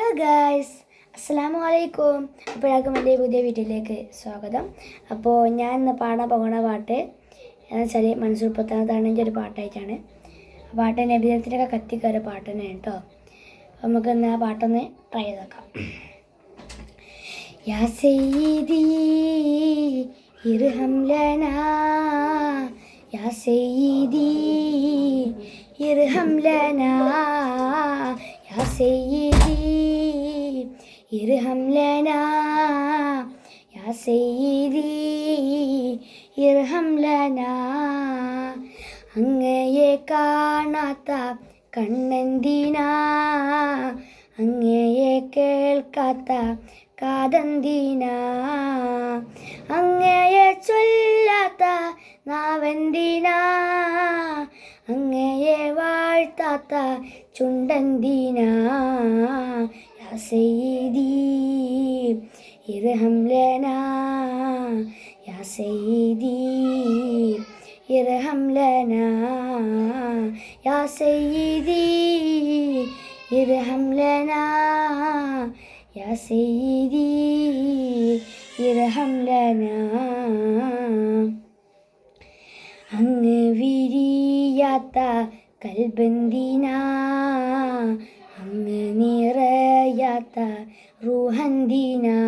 Hello guys അസ്സാം വലൈക്കും അപ്പോഴേക്കും എന്റെ പുതിയ വീട്ടിലേക്ക് സ്വാഗതം. അപ്പോൾ ഞാൻ ഇന്ന് പാടാൻ പോകുന്ന പാട്ട് എന്ന് വെച്ചാൽ മനസ്സൂർ പുത്തനത്താണെങ്കിൽ ഒരു പാട്ടായിട്ടാണ്. ആ പാട്ട് നബിദിനത്തിനൊക്കെ കത്തിക്കയറിയ പാട്ട് തന്നെയാണ് കേട്ടോ. നമുക്ക് ഇന്ന് ആ പാട്ടൊന്ന് ട്രൈ ചെയ്ത് നോക്കാം യാ ഇർഹം ലനാ യാ ലനാ യാ സയ്യിദി ഇർഹം ലനാ ഇർഹം ലനാ അങ്ങയെ കാണാത്ത കണ്ണെന്തിനാ അങ്ങയെ കേൾക്കാത്ത കാതന്തിനാ. അങ്ങയെ ചൊല്ലാത്ത നാവന്തിനാ അങ്ങയെ വാഴ്ത്താത്ത ചുണ്ടന്തിനാ. യാ സയ്യിദി ഇർഹം ലനാ യാ സയ്യിദി ഇർഹം ലനാ യാ സയ്യിദി ഇർഹം ലനാ യാ സയ്യിദി ഇർഹം ലനാ അങ്ങ് വിരിയാത്ത കൽബന്തിനാ അങ്ങ് നിറയാത്ത റൂഹന്തിനാ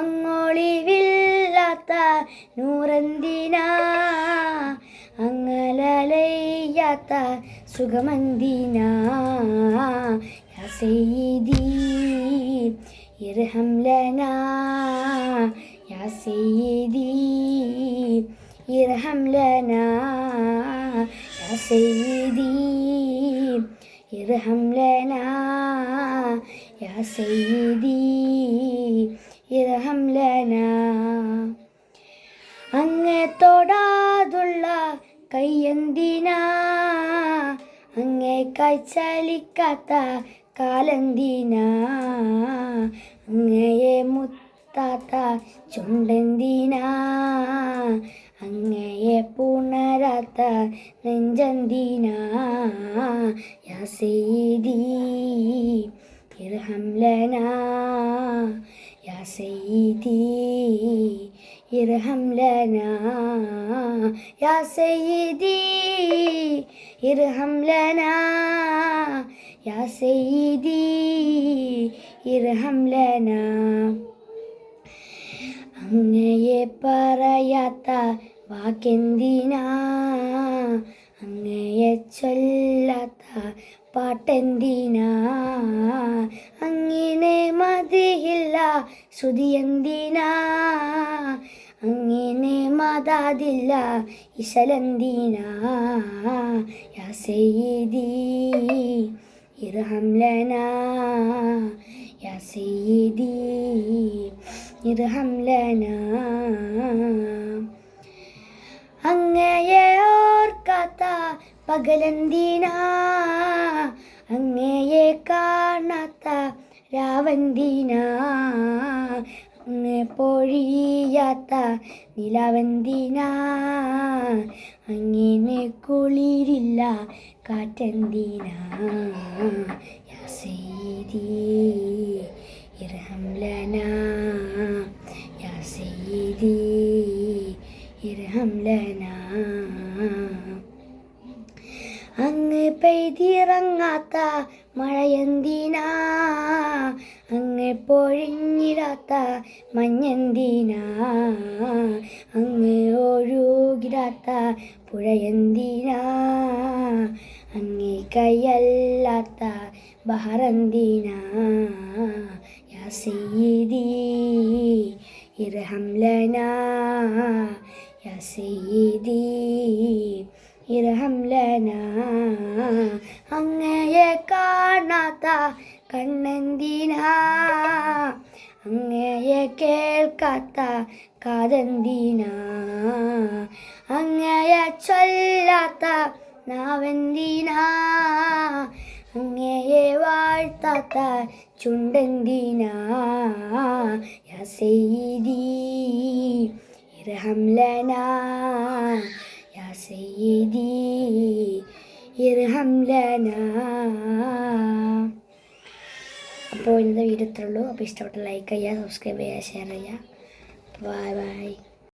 അങ്ങോളിവില്ലാത്ത നൂറന്തിന അങ്ങലലയ്യാത്ത സുഖമന്തിന. യാ സയ്യിദി ഇർഹം ലന യാ സയ്യിദി ഇർഹം ലന യാ സയ്യിദി لنا يا سيدي ارحم لنا അങ്ങേ തൊടാതുള്ള കയ്യന്തിനാ അങ്ങേ കൈച്ചലിക്കാത്ത കാലന്തിനാ അങ്ങയെ മുത്താത്ത ചുണ്ടെന്തിനാ അങ്ങയെ പുണരാത്ത നെഞ്ചന്തിനാ യാ സയ്യിദി ഇർഹം ലനാ യാ സയ്യിദി ഇർഹം ലനാ യാ സയ്യിദി ഇർഹം ലനാ യാ സയ്യിദി ഇർഹം ലനാ അങ്ങയെ പറയാത്ത വാക്കെന്തിനാ അങ്ങയെ ചൊല്ലാത്ത പാട്ടെന്തിനാ? അങ്ങനെ മതിയില്ല ശ്രുതിയെന്തിനാ? അങ്ങനെ മതാതില്ല ഇശലെന്തിനാ? യാ സയ്യിദി ഇർഹം ലനാ യാ ഇർഹം ലനാ പകലന്തിനാ അങ്ങയെ കാണാത്ത രാവന്തീനാ അങ്ങെ പൊഴിയാത്ത നിലവന്തിനാ അങ്ങനെ കുളിരില്ല കാറ്റന്തിനാ. ഇരഹംലനാ ഇർഹം ലനാ പെയ്തിറങ്ങാത്ത മഴയെന്തിനാ? അങ്ങ് പൊഴിഞ്ഞിടാത്ത മഞ്ഞെന്തിനാ? അങ്ങ് ഒഴുകിടാത്ത പുഴയെന്തിനാ? അങ്ങേ കയ്യല്ലാത്ത ബഹറന്തിനാ? യാ സയ്യിദി ഇർഹം ലനാ യാ ഇർഹം അങ്ങയെ കാണാത്ത കണ്ണെന്തിനാ? അങ്ങയെ കേൾക്കാത്ത കാതെന്തിനാ? അങ്ങയെ ചൊല്ലാത്ത നാവെന്തിനാ? അങ്ങയെ വാഴ്ത്താത്ത ചുണ്ടെന്തിനാ? യാ സയ്യിദി ഇർഹം ലനാ സയ്യിദി ഇർഹം ലനാ അപ്പോൾ ഇന്നത്തെ വീഡിയോ ഇത്രയുള്ളൂ അപ്പോൾ ഇഷ്ടപ്പെട്ട ലൈക്ക് ചെയ്യുക സബ്സ്ക്രൈബ് ചെയ്യുക ഷെയർ ചെയ്യുക. Bye bye